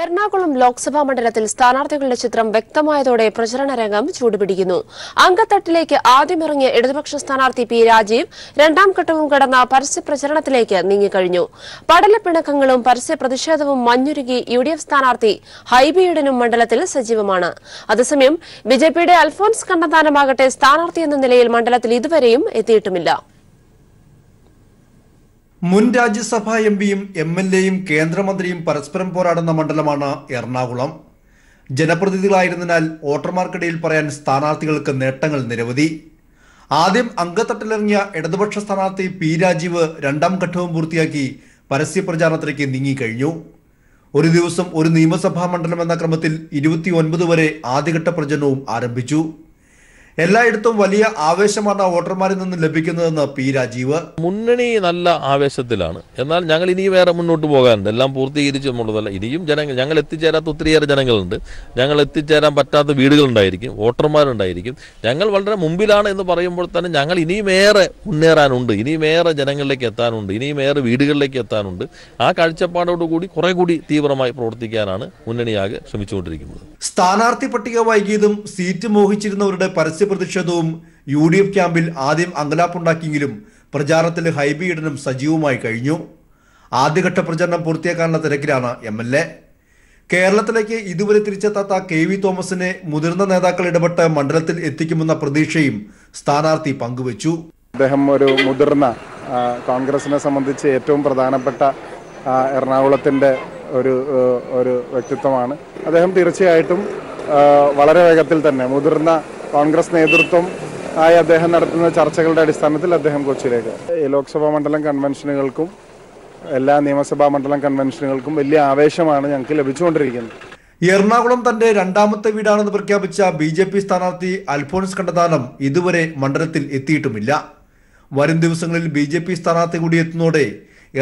എറണാകുളം ലോക്സഭാ മണ്ഡലത്തിൽ സ്ഥാനാർത്ഥികളുടെ ചിത്രം വ്യക്തമായതോടെ പ്രചരണ രംഗം ചൂടുപിടിക്കുന്നു. അങ്കത്തട്ടിലേക്ക് ആദ്യമിറങ്ങിയ ഇടതുപക്ഷ സ്ഥാനാർത്ഥി പി രാജീവ് രണ്ടാം ഘട്ടവും കടന്ന പരസ്യ പ്രചരണത്തിലേക്ക് നീങ്ങിക്കഴിഞ്ഞു. പടലപ്പിണക്കങ്ങളും പരസ്യ പ്രതിഷേധവും മഞ്ഞുരുകി യു ഡി എഫ് സ്ഥാനാർത്ഥി ഹൈബിയുടനും മണ്ഡലത്തിൽ സജീവമാണ്. അതേസമയം ബിജെപിയുടെ അൽഫോൻസ് കണ്ണന്താനമാകട്ടെ സ്ഥാനാർത്ഥി എന്ന നിലയിൽ മണ്ഡലത്തിൽ ഇതുവരെയും എത്തിയിട്ടുമില്ല. മുൻ രാജ്യസഭാ എം പിയും എം എൽ എയും കേന്ദ്രമന്ത്രിയും പരസ്പരം പോരാടുന്ന മണ്ഡലമാണ് എറണാകുളം. ജനപ്രതിനിധികളായിരുന്നതിനാൽ വോട്ടർമാർക്കിടയിൽ പറയാൻ സ്ഥാനാർത്ഥികൾക്ക് നേട്ടങ്ങൾ നിരവധി. ആദ്യം അംഗത്തട്ടിലിറങ്ങിയ ഇടതുപക്ഷ സ്ഥാനാർത്ഥി പി രാജീവ് രണ്ടാം ഘട്ടവും പൂർത്തിയാക്കി പരസ്യപ്രചാരണത്തിലേക്ക് നീങ്ങിക്കഴിഞ്ഞു. ഒരു ദിവസം ഒരു നിയമസഭാ മണ്ഡലം എന്ന ക്രമത്തിൽ ഇരുപത്തി വരെ ആദ്യഘട്ട പ്രചരണവും ആരംഭിച്ചു. എല്ലായിടത്തും വലിയ ആവേശമാണ് വോട്ടർമാരിൽ നിന്ന് ലഭിക്കുന്നതെന്ന് പി രാജീവ്. മുന്നണി നല്ല ആവേശത്തിലാണ്. എന്നാൽ ഞങ്ങൾ ഇനി വേറെ മുന്നോട്ട് പോകാനുണ്ട് എല്ലാം പൂർത്തീകരിച്ച് എന്നുള്ളതല്ല ഇനിയും ജനങ്ങൾ ഞങ്ങൾ എത്തിച്ചേരാത്ത ഒത്തിരിയേറെ ജനങ്ങളുണ്ട്. ഞങ്ങൾ എത്തിച്ചേരാൻ പറ്റാത്ത വീടുകളുണ്ടായിരിക്കും. വോട്ടർമാരുണ്ടായിരിക്കും. ഞങ്ങൾ വളരെ മുമ്പിലാണ് എന്ന് പറയുമ്പോൾ തന്നെ ഞങ്ങൾ ഇനിയും ഏറെ മുന്നേറാനുണ്ട്. ഇനിയും ഏറെ ജനങ്ങളിലേക്ക് എത്താനുണ്ട്. ഇനിയും ഏറെ വീടുകളിലേക്ക് എത്താനുണ്ട്. ആ കാഴ്ചപ്പാടോടുകൂടി കുറെ കൂടി തീവ്രമായി പ്രവർത്തിക്കാനാണ് മുന്നണിയാകെ ശ്രമിച്ചുകൊണ്ടിരിക്കുന്നത്. സ്ഥാനാർത്ഥി പട്ടിക വൈകിയതും സീറ്റ് മോഹിച്ചിരുന്നവരുടെ പരസ്യ പ്രതിഷേധവും യു ഡി എഫ് ക്യാമ്പിൽ ആദ്യം അങ്കലാപ്പുണ്ടാക്കിയെങ്കിലും പ്രചാരണത്തിൽ ഹൈബി ഈഡനും സജീവമായി കഴിഞ്ഞു. ആദ്യഘട്ട പ്രചരണം പൂർത്തിയാക്കാനുള്ള തിരക്കിലാണ് എം എൽ എ. കേരളത്തിലേക്ക് ഇതുവരെ തിരിച്ചെത്താത്ത കെ വി തോമസിനെ മുതിർന്ന നേതാക്കൾ ഇടപെട്ട് മണ്ഡലത്തിൽ എത്തിക്കുമെന്ന പ്രതീക്ഷയും സ്ഥാനാർത്ഥി പങ്കുവച്ചു. അദ്ദേഹം ഒരു മുതിർന്ന കോൺഗ്രസിനെ സംബന്ധിച്ച് ഏറ്റവും പ്രധാനപ്പെട്ട എറണാകുളത്തിന്റെ ഒരു ഒരു വ്യക്തിത്വമാണ്. അദ്ദേഹം തീർച്ചയായിട്ടും വളരെ വേഗത്തിൽ തന്നെ മുതിർന്ന കോൺഗ്രസ് നേതൃത്വം ആയി അദ്ദേഹം നടത്തുന്ന ചർച്ചകളുടെ അടിസ്ഥാനത്തിൽ അദ്ദേഹം കൊച്ചിയിലേക്ക്. ലോക്സഭാ മണ്ഡലം കൺവെൻഷനുകൾക്കും എല്ലാ നിയമസഭാ മണ്ഡലം കൺവെൻഷനുകൾക്കും വലിയ ആവേശമാണ് ഞങ്ങൾക്ക് ലഭിച്ചുകൊണ്ടിരിക്കുന്നത്. എറണാകുളം തന്റെ രണ്ടാമത്തെ വീടാണെന്ന് പ്രഖ്യാപിച്ച ബി ജെ പി സ്ഥാനാർത്ഥി അൽഫോൺസ് കണ്ടതാനം ഇതുവരെ മണ്ഡലത്തിൽ എത്തിയിട്ടുമില്ല. വരും ദിവസങ്ങളിൽ ബി ജെ പി സ്ഥാനാർത്ഥി കൂടി എത്തുന്നതോടെ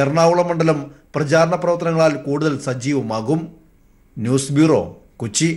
എറണാകുളം മണ്ഡലം പ്രചാരണ പ്രവർത്തനങ്ങളാൽ കൂടുതൽ സജീവമാകും. News bureau Kochi.